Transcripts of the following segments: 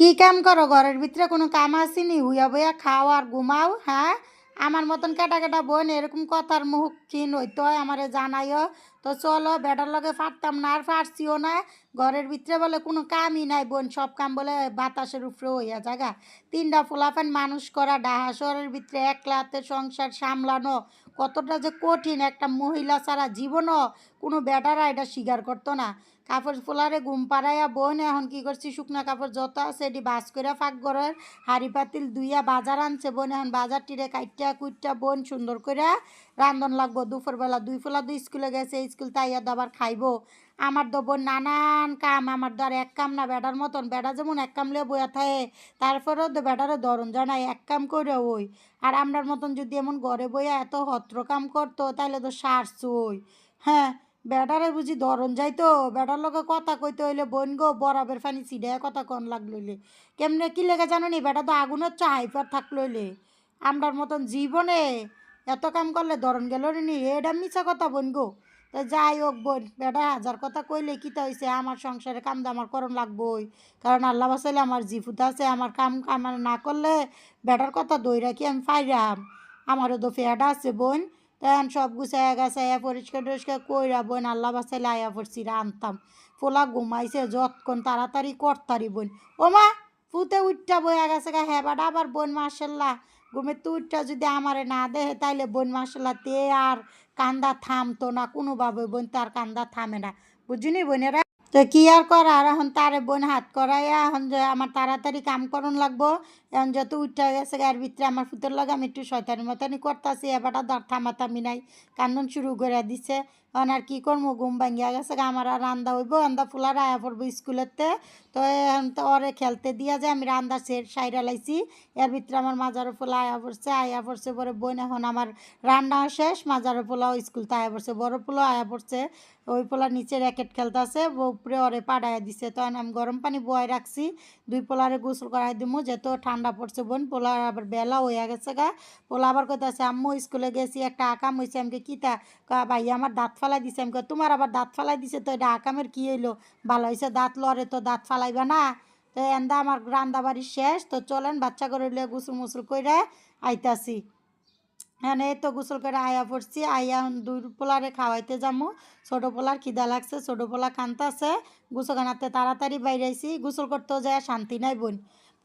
কি কাম করো? ঘরের ভিতরে কোনো কাম আসেনি? হুইয়া বইয়া খাও আর ঘুমাও হ্যাঁ? আমার মতন কাটা কাটা বোন এরকম কথার মুখ ক্ষীণ হইতো আমারে জানাইও। তো চলো, বেটার লগে ফাটতাম না আর ফাটছিও না। ঘরের ভিতরে বলে কোনো কামই নাই বোন, সব কাম বলে বাতাসের উপরে হইয়া জাগা। তিনটা ফুলাফান মানুষ করা, ডাহা শহরের ভিতরে একলা হাতে সংসার সামলানো। কতটা যে কঠিন একটা মহিলা ছাড়া জীবনও কোনো বেটারা এটা স্বীকার করতো না। কাপড় ফুলারে ঘুম পাড়াইয়া বোন এখন কি করছি? শুকনা কাপড় যত আছে এটি বাস করে ফাঁক ঘরের হাড়ি পাতিল দুইয়া বাজার আনছে। বোন এখন বাজার টিরে কাইটটা কুইটটা বোন সুন্দর করে রান্ধন লাগবো। দুপুরবেলা দুই ফোলা দুই স্কুলে গেছে স্কুল তাইয়া দাবার খাইবো। আমার তো বোন নানান কাম, আমার আর এক কাম না বেটার মতন। বেটা যেমন এক কাম লিয়ে বইয়া থাকে, তারপরেও তো বেটারও ধরন জানাই এক কাম করে ওই। আর আমরার মতন যদি এমন ঘরে বইয়া এত হত্র কাম করতো তাহলে তো সারছই। হ্যাঁ বেটারে বুঝি ধরন যাইতো বেটার লগে কথা কইতে হইলে বোন গো, বরাবের ফানি ছিড়ে কথা কন লাগলইলে কেমনে, কি লেগে জানো নি? বেটা তো আগুনের চা হাইপার থাকলইলে আমরার মতন জীবনে এত কাম করলে ধরন গেল নি, এটা মিছা কথা বোন গো। তো যাই হোক বোন বেটা হাজার কথা কইলে কি তা হইছে? আমার সংসারে কাম দামার করণ লাগবই। কারণ আল্লাহ বাসাইলে আমার জিফুত আছে, আমার কাম আমার না করলে বেটার কথা দই রাখি আমি ফাইরাম? আমারও তো ফেয়াটা আছে বোন। তখন সব গুছাইয়া গাছাইয়া পরিষ্কার টরিষ্কার কইরা বোন আল্লাহ বাসাই লাইয়া পড়ছি আনতাম পোলা ঘুমাইছে যতক্ষণ তাড়াতাড়ি করতারি বোন ও মা ফুতে উঠটা বইয়া গেছে গা হ্যাঁ বাট আবার বোন মার্শাল্লাহ ঘুমে উঠটা যদি আমারে না দেহে তাইলে বোন মার্শাল্লাহ তে আর কান্দা থামতো না কোনোভাবে বোন তার কান্দা থামে না বুঝিনি বোনেরা তো কি আর করার এখন তারে বোন হাত করাইয়া এখন যে আমার তাড়াতাড়ি কাম করন লাগবো, এখন যত উঠা গেছে গায়ের ভিতরে আমার ফুতের লাগে আমি একটু শয়তানি মতানি করতেছি এবারটা দর থামাতামি নাই, কান্দন শুরু করে দিছে। এখন আর কি করব ঘুম ভাঙিয়া গেছে আমার আর রান্দা হইব রান্দা ফুলার আয়া পড়ব স্কুলেতে তো তো ওরে খেলতে দিয়া যায় আমি রান্দা সের সাইডা লাইছি। এর ভিতরে আমার মাজারও পোলা আয়া পড়ছে আয়া পড়ছে পরে বোন এখন আমার রান্না শেষ মাজারও পোলাও স্কুলতে আয়া পড়ছে বড় পোলাও আয়া পড়ছে। ওই পোলা নিচে র্যাকেট খেলতেছে উপরে ওরে পাড়াইয়া দিছে। তখন আমি গরম পানি বয় রাখছি দুই পোলারে গোসল করাই দিমু যেহেতু ঠান্ডা পড়ছে বোন পোলার আবার বেলা হইয়া গেছে গা। পোলা আবার কইতাছে আম্মু স্কুলে গেছি একটা আকাম হয়েছে আমাকে কিতা? কয়, ভাই আমার দাঁত ফালাই দিছে। আমি তোমার আবার দাঁত ফালাই দিছে তো, এটা আকামের কি হইল? ভালো হয়েছে দাঁত লড়ে তো দাঁত ফালাইবা না? তো এন্দা আমার রান্দা বাড়ি শেষ, তো চলেন বাচ্চা করে লিয়ে গোসল মুসল কইরা আইতাছি। হ্যাঁ তো গোসল করে আয়া পড়ছি এখন দুই পোলারে খাওয়াইতে যাব ছোটো পোলার খিদা লাগছে, ছোটো পোলা কান্তাছে গোসল কানাতে তাড়াতাড়ি বাইরাইছি গোসল করতেও যায়, শান্তি নাই বোন।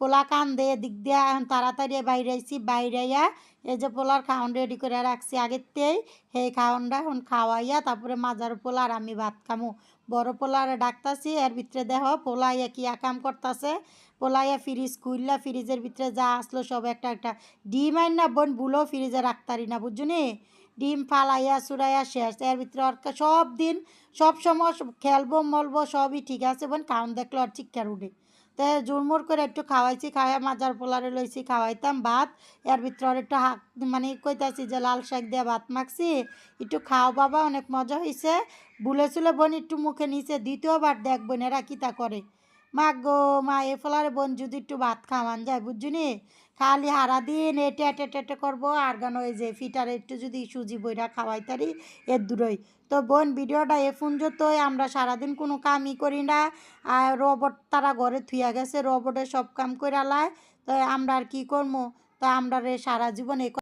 পোলা কান দে, দিক দিয়া এখন তাড়াতাড়ি বাইরাইছি বাইরাইয়া এই যে পোলার খাওয়ান রেডি করে রাখছি। আগেরতেই সেই খাওয়ানটা এখন খাওয়াইয়া তারপরে মাজার পোলার আমি ভাত খামু। বড় পোলারে ডাকতাছি, এর ভিতরে দেহ পোলাইয়া কি কাম করতাছে। পোলাইয়া ফ্রিজ খুললা ফ্রিজের ভিতরে যা আসলো সব একটা একটা। ডিম আইন না বোন বুলো ফ্রিজে রাখতারি না, বুঝছুনি? ডিম ফালাইয়া চুরাইয়া শেষ। এর ভিতরে আর সব দিন, সব সময় খেলব, মলবো, সবই ঠিক আছে বোন খাওন দেখল আর চিৎকার উঠে। তো জুরমুর করে একটু খাওয়াইছি খাওয়াই মাজার পোলারে লইছি, খাওয়াইতাম ভাত। এর ভিতরে একটু হাক মানে কইতাছি যে লাল শাক দিয়ে ভাত মাখছি, একটু খাও বাবা, অনেক মজা হয়েছে বুলেছিল বোন, একটু মুখে নিচে দ্বিতীয়বার দেখ বোনেরা কিতা করে? মা গো, মা, এ ফলার বোন যদি একটু ভাত খাওয়ান যায় বুঝছুনি খালি সারাদিন এটে এটে টেটে করব, আর গান ওই যে ফিটারে একটু যদি সুজি বইরা খাওয়াই তারি, এর দূরই। তো বোন, ভিডিওটা এ ফোন যতই আমরা সারাদিন কোনো কামই করি না, আর রবট তারা ঘরে থুইয়া গেছে রবটে সব কাম করে লায়, তো আমরা আর কী করব তো আমরা রে সারা জীবন এই